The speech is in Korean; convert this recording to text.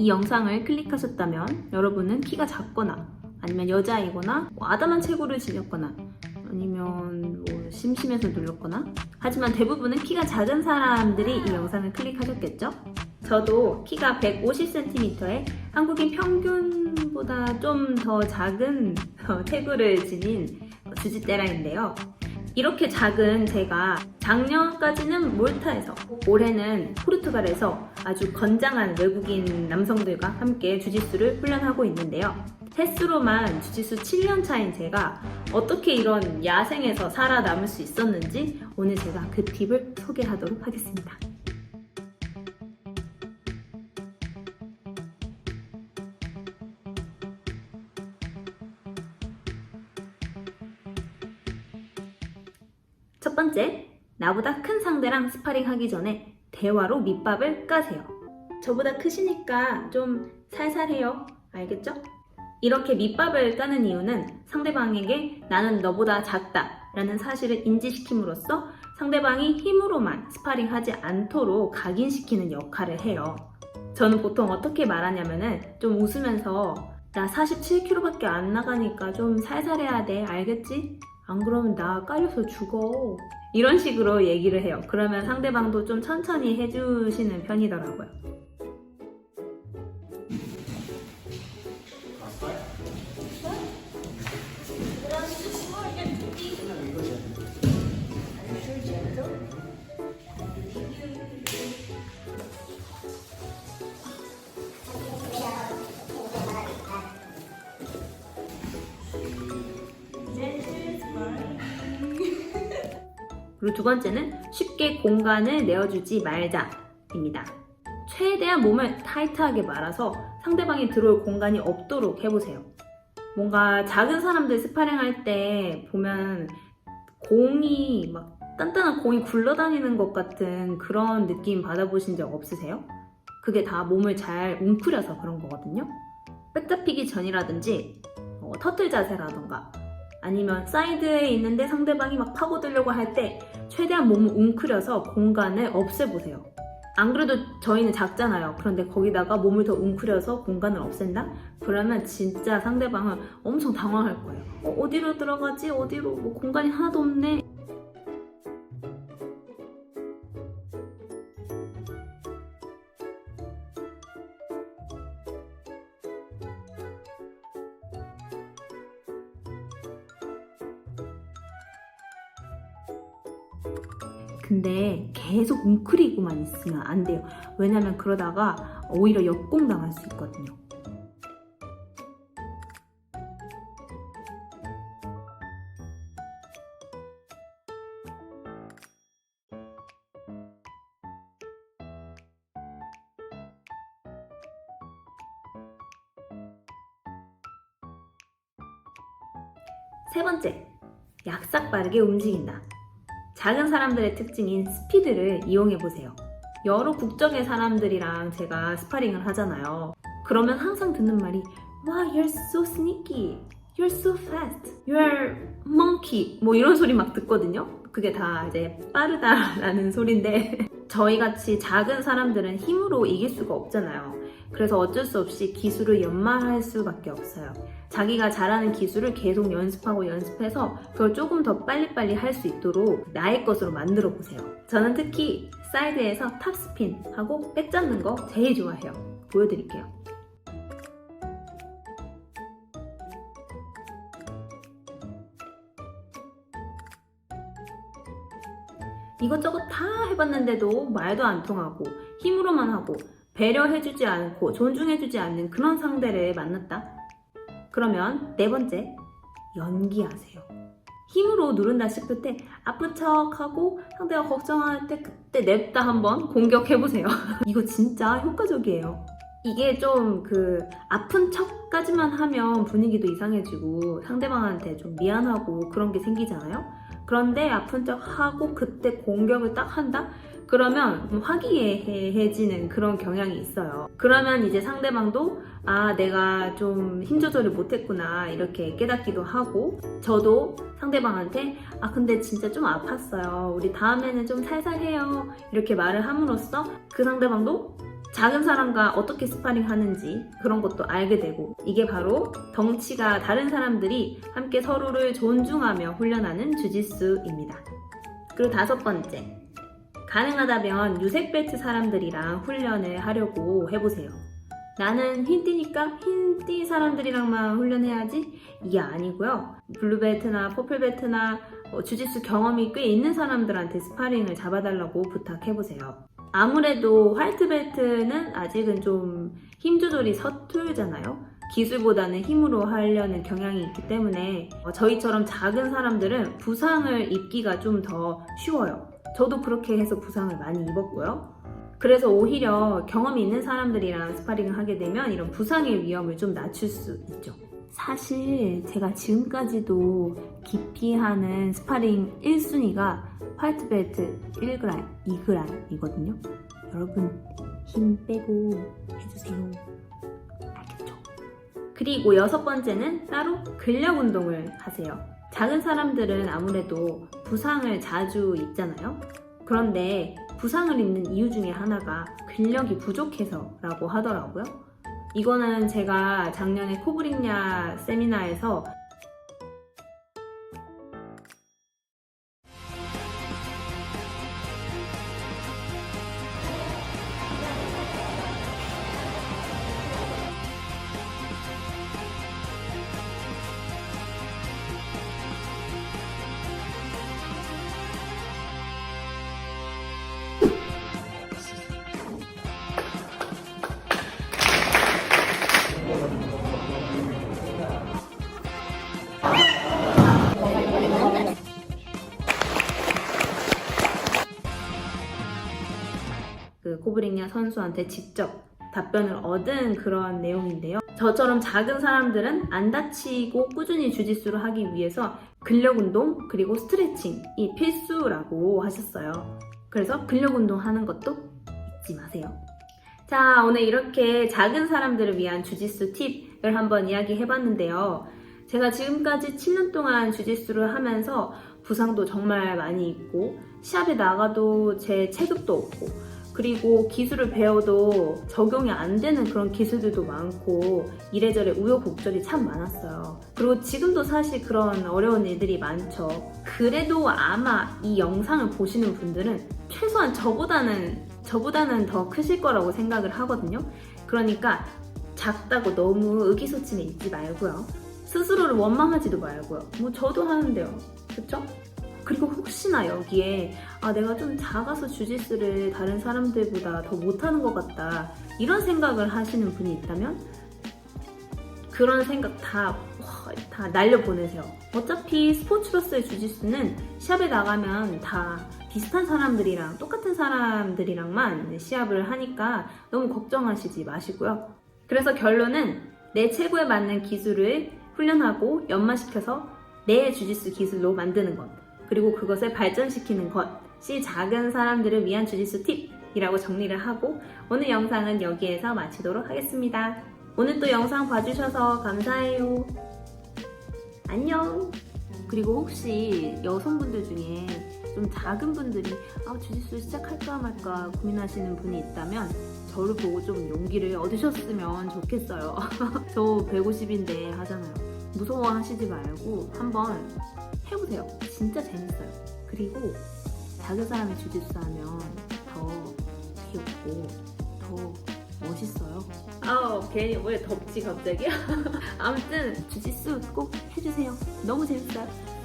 이 영상을 클릭하셨다면 여러분은 키가 작거나 아니면 여자이거나 뭐 아담한 체구를 지녔거나 아니면 뭐 심심해서 눌렀거나 하지만 대부분은 키가 작은 사람들이 이 영상을 클릭하셨겠죠? 저도 키가 150cm에 한국인 평균보다 좀 더 작은 어, 태구를 지닌 주짓대라인데요. 이렇게 작은 제가 작년까지는 몰타에서 올해는 포르투갈에서 아주 건장한 외국인 남성들과 함께 주짓수를 훈련하고 있는데요. 횟수로만 주짓수 7년 차인 제가 어떻게 이런 야생에서 살아남을 수 있었는지 오늘 제가 그 팁을 소개하도록 하겠습니다. 번째, 나보다 큰 상대랑 스파링 하기 전에 대화로 밑밥을 까세요. 저보다 크시니까 좀 살살해요. 알겠죠? 이렇게 밑밥을 까는 이유는 상대방에게 나는 너보다 작다 라는 사실을 인지시킴으로써 상대방이 힘으로만 스파링 하지 않도록 각인시키는 역할을 해요. 저는 보통 어떻게 말하냐면은 좀 웃으면서 나 47kg밖에 안 나가니까 좀 살살해야 돼. 알겠지? 안 그러면 나 깔려서 죽어. 이런 식으로 얘기를 해요. 그러면 상대방도 좀 천천히 해주시는 편이더라고요. 그리고 두 번째는 쉽게 공간을 내어주지 말자입니다. 최대한 몸을 타이트하게 말아서 상대방이 들어올 공간이 없도록 해보세요. 뭔가 작은 사람들 스파링 할 때 보면 공이 막 단단한 공이 굴러다니는 것 같은 그런 느낌 받아보신 적 없으세요? 그게 다 몸을 잘 웅크려서 그런 거거든요. 백 잡히기 전이라든지 어, 터틀 자세라던가 아니면 사이드에 있는데 상대방이 막 파고들려고 할 때 최대한 몸을 웅크려서 공간을 없애보세요. 안 그래도 저희는 작잖아요. 그런데 거기다가 몸을 더 웅크려서 공간을 없앤다? 그러면 진짜 상대방은 엄청 당황할 거예요. 어, 디로 들어가지? 어디로? 뭐 공간이 하나도 없네. 근데 계속 웅크리고만 있으면 안 돼요. 왜냐면 그러다가 오히려 역공 당할 수 있거든요. 세 번째, 약삭 빠르게 움직인다. 작은 사람들의 특징인 스피드를 이용해 보세요. 여러 국적의 사람들이랑 제가 스파링을 하잖아요. 그러면 항상 듣는 말이 와, you're so sneaky. You're so fast. You're monkey. 뭐 이런 소리 막 듣거든요. 그게 다 이제 빠르다라는 소리인데 저희 같이 작은 사람들은 힘으로 이길 수가 없잖아요. 그래서 어쩔 수 없이 기술을 연마할 수밖에 없어요. 자기가 잘하는 기술을 계속 연습하고 연습해서 그걸 조금 더 빨리빨리 할 수 있도록 나의 것으로 만들어 보세요. 저는 특히 사이드에서 탑스핀 하고 백 잡는 거 제일 좋아해요. 보여드릴게요. 이것저것 다 해봤는데도 말도 안 통하고 힘으로만 하고 배려해주지 않고 존중해주지 않는 그런 상대를 만났다. 그러면 네 번째, 연기하세요. 힘으로 누른다 싶을 때 아픈 척하고 상대가 걱정할 때 그때 냅다 한번 공격해보세요. 이거 진짜 효과적이에요. 이게 좀 그 아픈 척까지만 하면 분위기도 이상해지고 상대방한테 좀 미안하고 그런 게 생기잖아요. 그런데 아픈 척 하고 그때 공격을 딱 한다? 그러면 좀 화기애애해지는 그런 경향이 있어요. 그러면 이제 상대방도 아 내가 좀 힘 조절을 못했구나 이렇게 깨닫기도 하고 저도 상대방한테 아 근데 진짜 좀 아팠어요. 우리 다음에는 좀 살살 해요. 이렇게 말을 함으로써 그 상대방도 작은 사람과 어떻게 스파링 하는지 그런 것도 알게 되고 이게 바로 덩치가 다른 사람들이 함께 서로를 존중하며 훈련하는 주짓수입니다. 그리고 다섯 번째. 가능하다면 유색 벨트 사람들이랑 훈련을 하려고 해보세요. 나는 흰띠니까 흰띠 사람들이랑만 훈련해야지? 이게 아니고요. 블루벨트나 퍼플벨트나 어, 주짓수 경험이 꽤 있는 사람들한테 스파링을 잡아달라고 부탁해보세요. 아무래도 화이트벨트는 아직은 좀 힘 조절이 서툴잖아요. 기술보다는 힘으로 하려는 경향이 있기 때문에 어, 저희처럼 작은 사람들은 부상을 입기가 좀 더 쉬워요. 저도 그렇게 해서 부상을 많이 입었고요. 그래서 오히려 경험이 있는 사람들이랑 스파링을 하게 되면 이런 부상의 위험을 좀 낮출 수 있죠. 사실 제가 지금까지도 기피하는 스파링 1순위가 화이트 벨트 1g, 2g이거든요. 여러분 힘 빼고 해주세요. 알겠죠? 그리고 여섯 번째는 따로 근력 운동을 하세요. 작은 사람들은 아무래도 부상을 자주 입잖아요. 그런데 부상을 입는 이유 중에 하나가 근력이 부족해서라고 하더라고요. 이거는 제가 작년에 코브릭냐 세미나에서 그 코브릭냐 선수한테 직접 답변을 얻은 그런 내용인데요. 저처럼 작은 사람들은 안 다치고 꾸준히 주짓수를 하기 위해서 근력 운동 그리고 스트레칭이 필수라고 하셨어요. 그래서 근력 운동 하는 것도 잊지 마세요. 자, 오늘 이렇게 작은 사람들을 위한 주짓수 팁을 한번 이야기해 봤는데요. 제가 지금까지 7년 동안 주짓수를 하면서 부상도 정말 많이 있고 시합에 나가도 제 체급도 없고 그리고 기술을 배워도 적용이 안 되는 그런 기술들도 많고 이래저래 우여곡절이 참 많았어요. 그리고 지금도 사실 그런 어려운 일들이 많죠. 그래도 아마 이 영상을 보시는 분들은 최소한 저보다는 저보다는 더 크실 거라고 생각을 하거든요. 그러니까 작다고 너무 의기소침해 있지 말고요. 스스로를 원망하지도 말고요. 뭐 저도 하는데요. 그쵸? 그리고 혹시나 여기에 아 내가 좀 작아서 주짓수를 다른 사람들보다 더 못하는 것 같다 이런 생각을 하시는 분이 있다면 그런 생각 다, 와, 다 날려보내세요. 어차피 스포츠로서의 주짓수는 시합에 나가면 다 비슷한 사람들이랑 똑같은 사람들이랑만 시합을 하니까 너무 걱정하시지 마시고요. 그래서 결론은 내 체구에 맞는 기술을 훈련하고 연마시켜서 내 주짓수 기술로 만드는 것 그리고 그것을 발전시키는 것이 작은 사람들을 위한 주짓수 팁이라고 정리를 하고 오늘 영상은 여기에서 마치도록 하겠습니다. 오늘 또 영상 봐주셔서 감사해요. 안녕. 그리고 혹시 여성분들 중에 좀 작은 분들이 아, 주짓수 시작할까 말까 고민하시는 분이 있다면 저를 보고 좀 용기를 얻으셨으면 좋겠어요. 저 150인데 하잖아요. 무서워하시지 말고 한번 해보세요. 진짜 재밌어요. 그리고 작은 사람이 주짓수 하면 더 귀엽고 더 멋있어요. 아우 괜히 왜 덥지 갑자기? 아무튼 주짓수 꼭 해주세요. 너무 재밌어요.